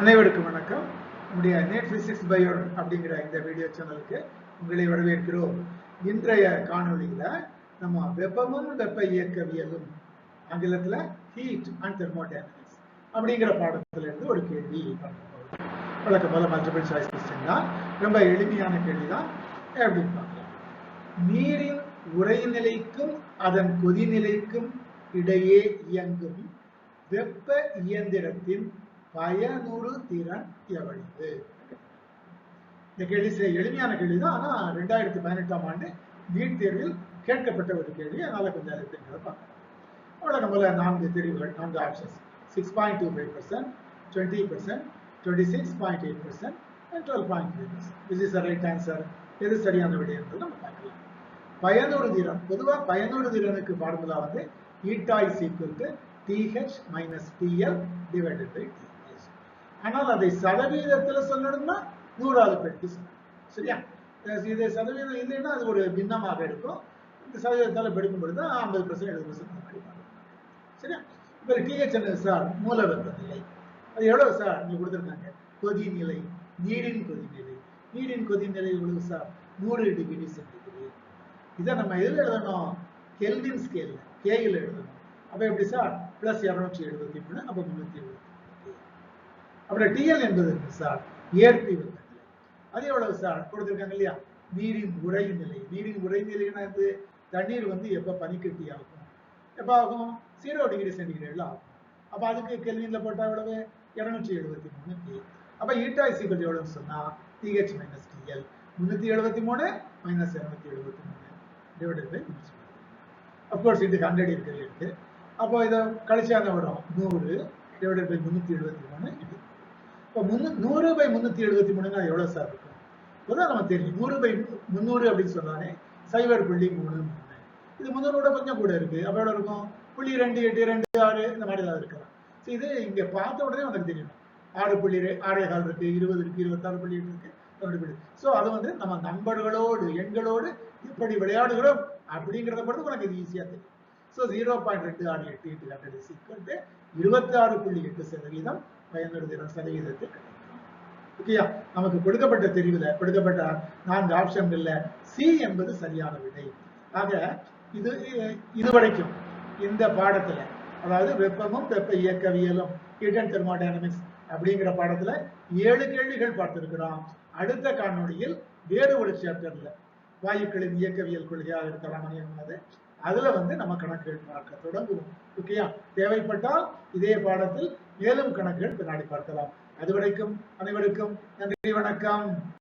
அனைவருக்கும் வணக்கம். நம்முடைய நேட் பிசிக்ஸ் பயோ அப்படிங்கிற இந்த வீடியோ சேனலுக்கு உங்களை வரவேற்கிறோம். இன்றைய காணொலியில் நம்ம வெப்பமும் வெப்ப இயக்கவியலும் ஆங்கிலத்தில் ஹீட் அண்ட் தெர்மோடைனமிக்ஸ் அப்படிங்கிற பாடத்திலிருந்து ஒரு கேள்வி வழக்கம் போல மல்டிபிள் சாய்ஸ் கொஸ்டின் தான் ரொம்ப எளிமையான கேள்வி தான் அப்படின்னு பார்க்கலாம்? நீரின் உரைநிலைக்கும் அதன் கொதிநிலைக்கும் இடையே இயங்கும் வெப்ப இயந்திரத்தின் பயனுறு திறன் எவ்வளவு இந்த கேள்வி சில எளிமையான கேள்வி தான் ஆனா ரெண்டாயிரத்தி பதினெட்டாம் ஆண்டு நீட் தேர்வில் கேட்கப்பட்ட ஒரு கேள்வி. அதனால கொஞ்சம் அதை பார்க்கலாம். வழக்கம் நம்மள நான்கு தெரிவுகள் நான்கு options six point two five percent twenty percent twenty six point eight percent and twelve point three percent which is right answer எது சரியான விடை என்பது நம்ம பார்க்கலாம். பயனுறு திறன். பொதுவா பயனுறு திறனுக்கு ஃபார்முலா வந்து eta is equal to DH minus DL divided by D ஆனால் அதை சதவீதத்துல சொல்லணும்னா நூறாவது பெருக்கி சரியா? இது சதவீதம் இல்லைன்னா அது ஒரு பின்னமாக இருக்கும். இந்த சதவீதத்தால் பெருக்கும் பொழுது ஐம்பது பர்சன்ட் எழுபது பர்சன்ட் அந்த மாதிரி சரியா? இப்போ டிஹெச் சார் மூல வெப்பநிலை அது எவ்வளவு சார்? நீங்க கொடுத்துருக்காங்க. கொதிநிலை நீரின் கொதிநிலை நீரின் கொதிநிலை எவ்வளவு சார்? நூறு டிகிரி சென்டிகிரேட் இதை நம்ம எதில் எழுதணும்? கெல்வின் ஸ்கேல்ல கேயில் எழுதணும். அப்ப எப்படி சார்? பிளஸ் இருநூற்றி எழுபத்தி மூணு அப்ப முன்னூத்தி எழுபத்தி அப்புறம் டிஎல் என்பது சார் ஏற்பி வெப்பநிலை அது எவ்வளவு சார் கொடுத்துருக்காங்க இல்லையா? நீரின் உறைநிலை. நீரின் உறைநிலைன்னா இது தண்ணீர் வந்து எப்ப பனிக்கட்டி ஆகும்? எப்ப ஆகும்? ஜீரோ டிகிரி சென்டிகிரேட்ல ஆகும். அப்ப அதுக்கு கெல்வின்ல போட்டா எவ்வளவு? இருநூற்றி எழுபத்தி மூணு டி அப்ப ஈட்டா இசிக்கல் எவ்வளவுன்னு சொன்னா டிஹெச் மைனஸ் டிஎல் முன்னூத்தி எழுபத்தி மூணு மைனஸ் இருநூத்தி எழுபத்தி மூணு டிவைடட் பை அப்கோர்ஸ் இது ஹண்ட்ரட் இருக்கிறது இருக்கு. அப்போ இதை கழிச்சா என்ன வரும். நூறு டிவைடட் பை முந்நூற்றி எழுபத்தி மூணு இப்போ முன்னு நூறு பை முந்நூற்றி எழுபத்தி மூணுங்க எவ்வளோ சார் இருக்கும்? இப்போதான் நம்ம தெரியும். நூறு பை முந்நூறு அப்படின்னு சொன்னாலே சைபர் புள்ளி மூணு மூணு. இது முந்நூறோட கொஞ்சம் கூட இருக்கு. அப்போ எவ்வளோ இருக்கும்? புள்ளி ரெண்டு எட்டு ரெண்டு ஆறு இந்த மாதிரி ஏதாவது இருக்கலாம். ஸோ இது இங்கே பார்த்த உடனே உனக்கு தெரியும். ஆறு புள்ளி ஆறே கால் இருக்கு இருபது இருக்கு இருபத்தாறு புள்ளி இருக்கு புள்ளி. ஸோ அது வந்து நம்ம நம்பர்களோடு எண்களோடு எப்படி விளையாடுகிறோம் அப்படிங்கிறத பொறுத்து உனக்கு இது ஈஸியாக தெரியும். ஸோ ஜீரோ பாயிண்ட் ரெண்டு ஆறு எட்டு எட்டு ஹண்ட்ரட் இருபத்தி ஆறு புள்ளி எட்டு சதவீதம் பயனுறுதிறன் சதவீதத்தை ஓகேயா நமக்கு கொடுக்கப்பட்ட தெரிவுல கொடுக்கப்பட்ட நான்கு ஆப்ஷன்கள்ல சி என்பது சரியான விடை. ஆக இது இதுவரைக்கும் இந்த பாடத்துல அதாவது வெப்பமும் வெப்ப இயக்கவியலும் ஹீட் அண்ட் தெர்மோடைனமிக்ஸ் அப்படிங்கிற பாடத்துல ஏழு கேள்விகள் பார்த்திருக்கிறோம். அடுத்த காணொளியில் வேறு ஒரு சாப்டர்ல வாயுக்களின் இயக்கவியல் கொள்கையாக இருக்கலாம். என்பது அதுல வந்து நம்ம கணக்குகள் பார்க்க தொடங்குவோம். ஓகேயா தேவைப்பட்டால் இதே பாடத்தில் மேலும் கணக்குகள் பின்னாடி பார்க்கலாம். அதுவரைக்கும் அனைவருக்கும் நன்றி வணக்கம்.